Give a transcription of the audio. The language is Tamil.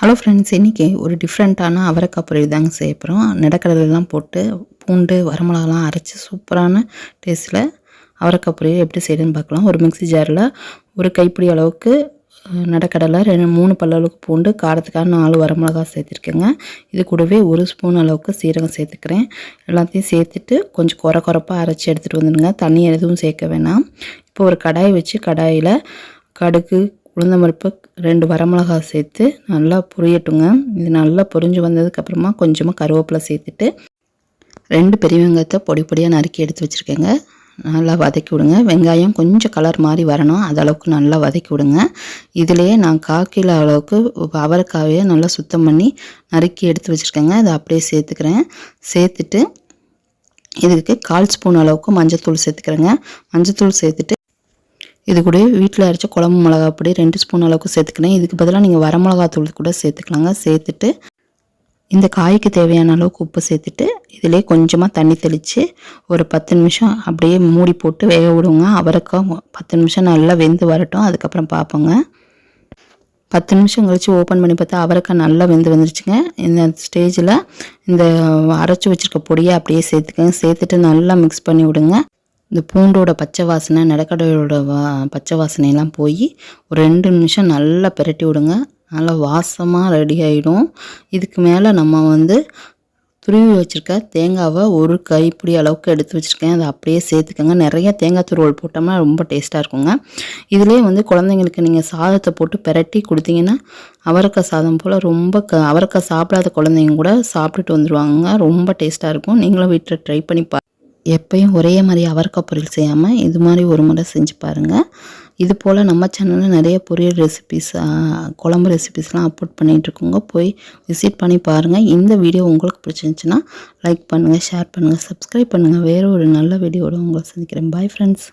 ஹலோ ஃப்ரெண்ட்ஸ் இன்றைக்கி ஒரு டிஃப்ரெண்ட்டான அவரைக்காய் பொரியல் தாங்க செய்ய போகிறோம் நிலக்கடலாம் போட்டு பூண்டு வரமிளகாலாம் அரைச்சி சூப்பரான டேஸ்ட்டில் அவரைக்காய் பொரியல் எப்படி செய்யுதுன்னு பார்க்கலாம். ஒரு மிக்ஸி ஜாரில் ஒரு கைப்பிடி அளவுக்கு நடக்கடலை ரெண்டு மூணு பல்ல அளவுக்கு பூண்டு காரத்துக்காக நாலு வரமிளகா சேர்த்துருக்கேங்க. இது கூடவே ஒரு ஸ்பூன் அளவுக்கு சீரகம் சேர்த்துக்கிறேன். எல்லாத்தையும் சேர்த்துட்டு கொஞ்சம் குறை குறைப்பாக அரைச்சி எடுத்துகிட்டு வந்துடுங்க. தண்ணி எதுவும் சேர்க்க வேணாம். இப்போ ஒரு கடாய் வச்சு கடாயில் கடுகு உளுந்தம்பருப்பு ரெண்டு வரமிளகா சேர்த்து நல்லா பொரியட்டுங்க. இது நல்லா பொரிஞ்சு வந்ததுக்கப்புறமா கொஞ்சமாக கருவேப்பிலை சேர்த்துட்டு ரெண்டு பெரிய வெங்காயத்தை பொடி பொடியாக நறுக்கி எடுத்து வச்சுருக்கேங்க. நல்லா வதக்கி விடுங்க. வெங்காயம் கொஞ்சம் கலர் மாதிரி வரணும். அதளவுக்கு நல்லா வதக்கி விடுங்க. இதிலேயே நான் கால் அளவுக்கு அவரைக்காவையே நல்லா சுத்தம் பண்ணி நறுக்கி எடுத்து வச்சுருக்கேங்க. அதை அப்படியே சேர்த்துக்கிறேன். சேர்த்துட்டு இதுக்கு கால் ஸ்பூன் அளவுக்கு மஞ்சத்தூள் சேர்த்துக்கிறேங்க. மஞ்சத்தூள் சேர்த்துட்டு இது கூட வீட்டில் அரைச்ச குழம்பு மிளகா பொடி ரெண்டு ஸ்பூன் அளவுக்கு சேர்த்துக்கினேன். இதுக்கு பதிலாக நீங்கள் வரமிளகாத்தூள் கூட சேர்த்துக்கலாங்க. சேர்த்துட்டு இந்த காய்க்கு தேவையான அளவுக்கு உப்பு சேர்த்துட்டு இதிலே கொஞ்சமாக தண்ணி தெளித்து ஒரு பத்து நிமிஷம் அப்படியே மூடி போட்டு வேக விடுங்க. அவரைக்காய் பத்து நிமிஷம் நல்லா வெந்து வரட்டும். அதுக்கப்புறம் பார்ப்போங்க. பத்து நிமிஷம் கழித்து ஓப்பன் பண்ணி பார்த்தா அவரைக்காய் நல்லா வெந்து வந்துருச்சுங்க. இந்த ஸ்டேஜில் இந்த அரைச்சி வச்சுருக்க பொடியை அப்படியே சேர்த்துக்கங்க. சேர்த்துட்டு நல்லா மிக்ஸ் பண்ணி விடுங்க. இந்த பூண்டோட பச்சை வாசனை நிலக்கடையோட வா பச்சை வாசனையெல்லாம் போய் ஒரு ரெண்டு நிமிஷம் நல்லா பிரட்டி விடுங்க. நல்லா வாசமாக ரெடி ஆகிடும் இதுக்கு மேலே நம்ம வந்து துருவி வச்சுருக்க தேங்காவை ஒரு கைப்பிடி அளவுக்கு எடுத்து வச்சுருக்கேன். அதை அப்படியே சேர்த்துக்கோங்க. நிறைய தேங்காய் துருவல் போட்டோம்னா ரொம்ப டேஸ்ட்டாக இருக்குங்க. இதுலேயே வந்து குழந்தைங்களுக்கு நீங்கள் சாதத்தை போட்டு பிரட்டி கொடுத்தீங்கன்னா அவரக்காய் சாதம் போல் ரொம்ப க அவரக்காய் சாப்பிடாத குழந்தைங்க கூட சாப்பிட்டுட்டு வந்துடுவாங்க ரொம்ப டேஸ்ட்டாக இருக்கும். நீங்களும் வீட்டில் ட்ரை பண்ணி பா எப்பயும் ஒரே மாதிரி அவரக்காய் பொரியல் செய்யாமல் இது மாதிரி ஒரு முறை செஞ்சு பாருங்கள் இது போல் நம்ம சேனலில் நிறைய பொரியல் ரெசிபிஸ் குழம்பு ரெசிபிஸ்லாம் அப்லோட் பண்ணிகிட்ருக்கோங்க போய் விசிட் பண்ணி பாருங்கள் இந்த வீடியோ உங்களுக்கு பிடிச்சிருந்துச்சின்னா லைக் பண்ணுங்கள் ஷேர் பண்ணுங்கள் சப்ஸ்கிரைப் பண்ணுங்கள் வேறு ஒரு நல்ல வீடியோட உங்களை சந்திக்கிறேன். Bye friends